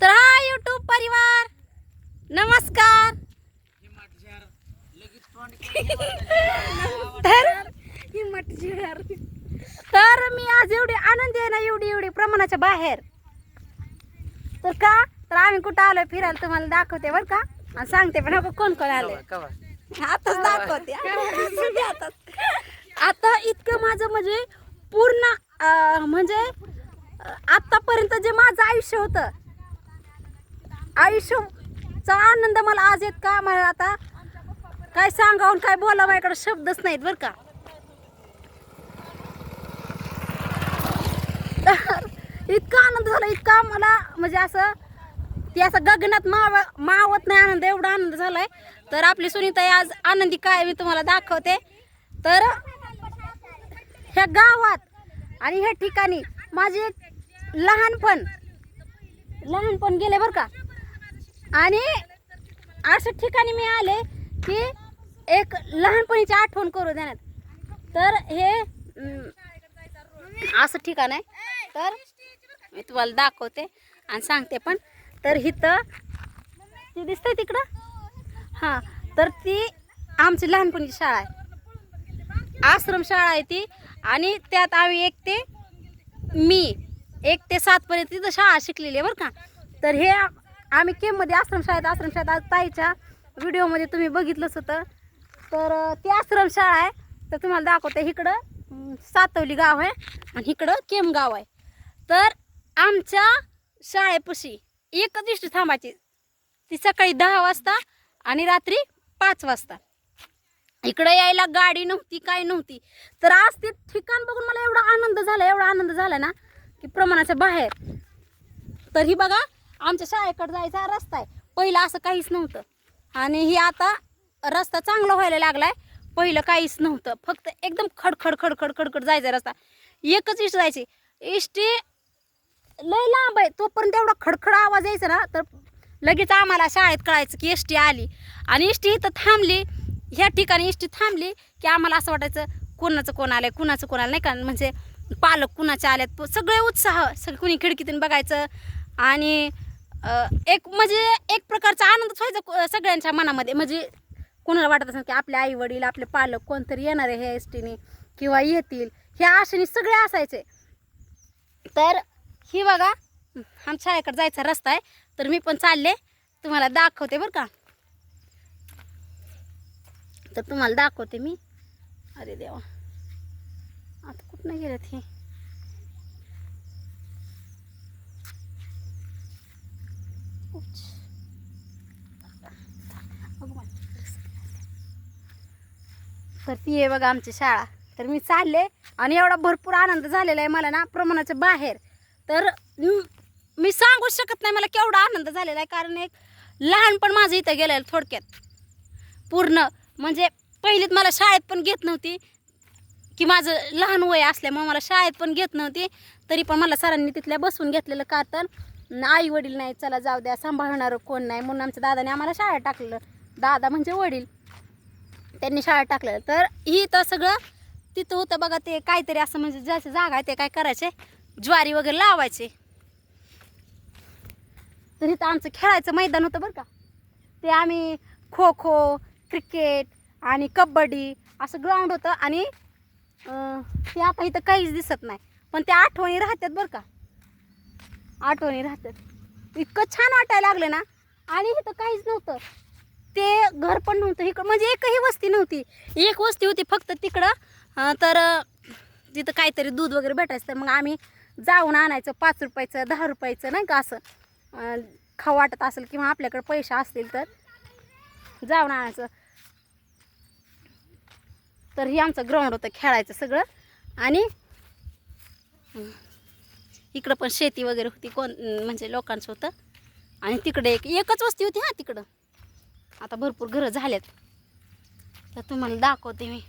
तर हा युट्यूब परिवार नमस्कार. तर तर मी आज एवढी आनंदी आहे ना एवढी एवढी प्रमाणाच्या बाहेर. तर का? तर आम्ही कुठं आलोय फिरायला तुम्हाला दाखवते बरं का? आणि सांगते पण हो कोण कोण आले आताच दाखवते. आताच. आता इतकं माझं म्हणजे पूर्ण म्हणजे आतापर्यंत जे माझं आयुष्य होतं आयुष्यचा आनंद मला आज येत का मला आता? काय सांगावून काय बोला माझ्याकडे शब्दच नाहीत बरं का. तर इतका आनंद झाला इतका मला म्हणजे असं ती असं गगनात माव मावत नाही आनंद एवढा आनंद झालाय. तर आपली सुनीता आज आनंदी काय मी तुम्हाला दाखवते. तर ह्या गावात आणि ह्या ठिकाणी माझे एक लहानपण लहानपण गेले बरं का. आणि असं ठिकाणी मी आले की एक लहानपणीची आठवण करू देण्यात. तर हे असं ठिकाण आहे. तर मी तुम्हाला दाखवते आणि सांगते पण. तर हिथं ती दिसतंय तिकडं? हां तर ती आमची लहानपणीची शाळा आहे. आश्रम शाळा आहे ती आणि त्यात आम्ही एक ते मी एक ते सातपर्यंत तिथं शाळा शिकलेली आहे बरं का. तर हे आम्ही केममध्ये आश्रम शाळेत आश्रम शाळेत आज ताईच्या व्हिडिओमध्ये तुम्ही बघितलंच होतं तर ती आश्रम शाळा आहे. तर तुम्हाला दाखवते इकडं सातवली गाव आहे आणि इकडं केम गाव आहे. तर आमच्या शाळेपाशी एकच इष्टी थांबायची. ती सकाळी दहा वाजता आणि रात्री पाच वाजता. इकडे यायला गाडी नव्हती काय नव्हती. तर आज ते ठिकाण बघून मला एवढा आनंद झाला एवढा आनंद झाला ना की प्रमाणाच्या बाहेर. तर ही बघा आमच्या शाळेकडे जायचा रस्ता आहे. पहिलं असं काहीच नव्हतं. आणि ही आता रस्ता चांगला व्हायला लागलाय. पहिलं काहीच नव्हतं. फक्त एकदम खडखड खडखड खडखड जायचा रस्ता. एकच इष्ट जायची. इष्टी लय लांब आहे. तोपर्यंत एवढा खडखड आवाज यायचा ना तर लगेच आम्हाला शाळेत कळायचं की एस टी आली. आणि एस टी इथं थांबली. ह्या ठिकाणी एस टी थांबली की आम्हाला असं वाटायचं कोणाचं कोण आलं आहे कुणाचं कोण आलं नाही का? म्हणजे पालक कुणाचे आलेत? प- सगळे उत्साह सगळे कुणी खिडकीतून बघायचं. आणि एक म्हणजे एक प्रकारचा आनंदच व्हायचा सगळ्यांच्या मनामध्ये. म्हणजे कोणाला वाटत असेल की आपले आई वडील आपले पालक कोणतरी येणार आहे ह्या एस टीने किंवा येतील ह्या आशेने सगळे असायचे. तर ही बघा आमच्या शाळेकडे जायचा रस्ता आहे. तर मी पण चालले. तुम्हाला दाखवते बरं का. तर तुम्हाला दाखवते मी. अरे देवा. आता कुठनं गेलेत हे? Ups. तर ती आहे बघा आमची शाळा. तर मी चालले आणि एवढा भरपूर आनंद झालेला आहे मला ना प्रमाणाच्या बाहेर. तर मी सांगू शकत नाही मला केवढा आनंद झालेला आहे कारण एक लहानपण माझं इथं गेलेलं थोडक्यात. पूर्ण म्हणजे पहिलीत मला शाळेत पण घेत नव्हती की माझं लहान वय असल्यामुळे मला शाळेत पण घेत नव्हती तरी पण मला सरांनी तिथल्या बसून घेतलेलं का तर आई वडील नाही चला जाऊ द्या सांभाळणारं कोण नाही. म्हणून आमच्या दादाने आम्हाला शाळेत टाकलं. दादा म्हणजे वडील. त्यांनी शाळेत टाकलेलं तर ही तर सगळं तिथं होतं बघा ते काहीतरी असं म्हणजे जसं जागा आहे ते काय करायचे? ज्वारी वगैरे लावायचे. तर इथं आमचं खेळायचं मैदान होतं बरं का. ते आम्ही खो खो क्रिकेट आणि कबड्डी असं ग्राउंड होतं आणि ते आता इथं काहीच दिसत नाही. पण त्या आठवणी राहतात बरं का. आठवणी राहतात. इतकं छान वाटायला लागलं ना. आणि इथं काहीच नव्हतं. ते घर पण नव्हतं इकडं. म्हणजे एकही वस्ती नव्हती. एक वस्ती होती फक्त तिकडं. तर तिथं काहीतरी दूध वगैरे भेटायचं. तर मग आम्ही जाऊन आणायचं पाच रुपयाचं दहा रुपयाचं नाही का असं. खाऊ वाटत असेल किंवा आपल्याकडे पैसे असतील तर जाऊन आणायचं. तर हे आमचं ग्राउंड होतं खेळायचं सगळं. आणि इकडं पण शेती वगैरे होती कोण म्हणजे लोकांचं होतं. आणि तिकडे एक एकच वस्ती होती हां तिकडं. आता भरपूर घरं झाल्यात तर तुम्हाला दाखवते मी.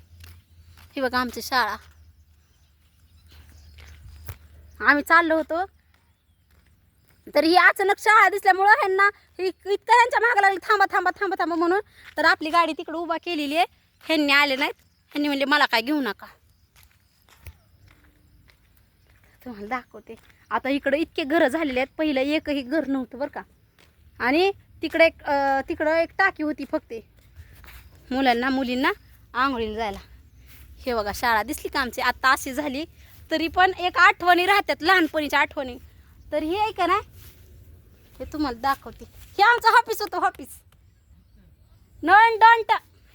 ही बघा आमची शाळा. आम्ही चाललो होतो. तर ही अचानक शाळा दिसल्यामुळं ह्यांना ही इतकं ह्यांच्या मागं लागली थांबा थांबा थांबा थांबा म्हणून. तर आपली गाडी तिकडं उभा केलेली आहे. ह्यांनी आले नाहीत. ह्यांनी म्हणले मला काय घेऊ नका. तुम्हाला दाखवते. आता इकडं इतके घरं झालेले आहेत. पहिलं एकही घर नव्हतं बरं का. आणि तिकडे एक तिकडं एक टाकी होती फक्त. मुलांना मुलींना आंघोळीला जायला. हे बघा शाळा दिसली का आमची? आत्ता अशी झाली. तरी पण एक आठवणी राहतात लहानपणीच्या आठवणी. तर हे आहे का ना. हे तुम्हाला दाखवते. हे आमचं ऑफिस होतं ऑफिस नण डॉन्ट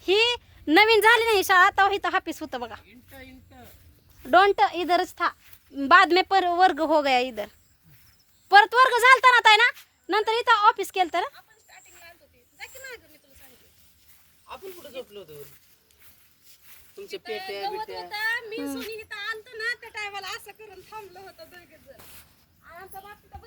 ही नवीन झाली नाही शाळा. तेव्हा इथं ऑफिस होतं बघा. डोंट इधरच था. बाद में पर वर्ग हो गया इधर। परत वर्ग झालता ना ताई ना? नंतर इथं ऑफिस केलं ना? आपण कुठे झोपलो होतो? तुमचे पेट्या गवत बिट्या. होतं, मी सोनी इथं आणतो ना त्या टायमाला असं करून थांबलं होतं दोघे जण आणि आमचा बाप तिथं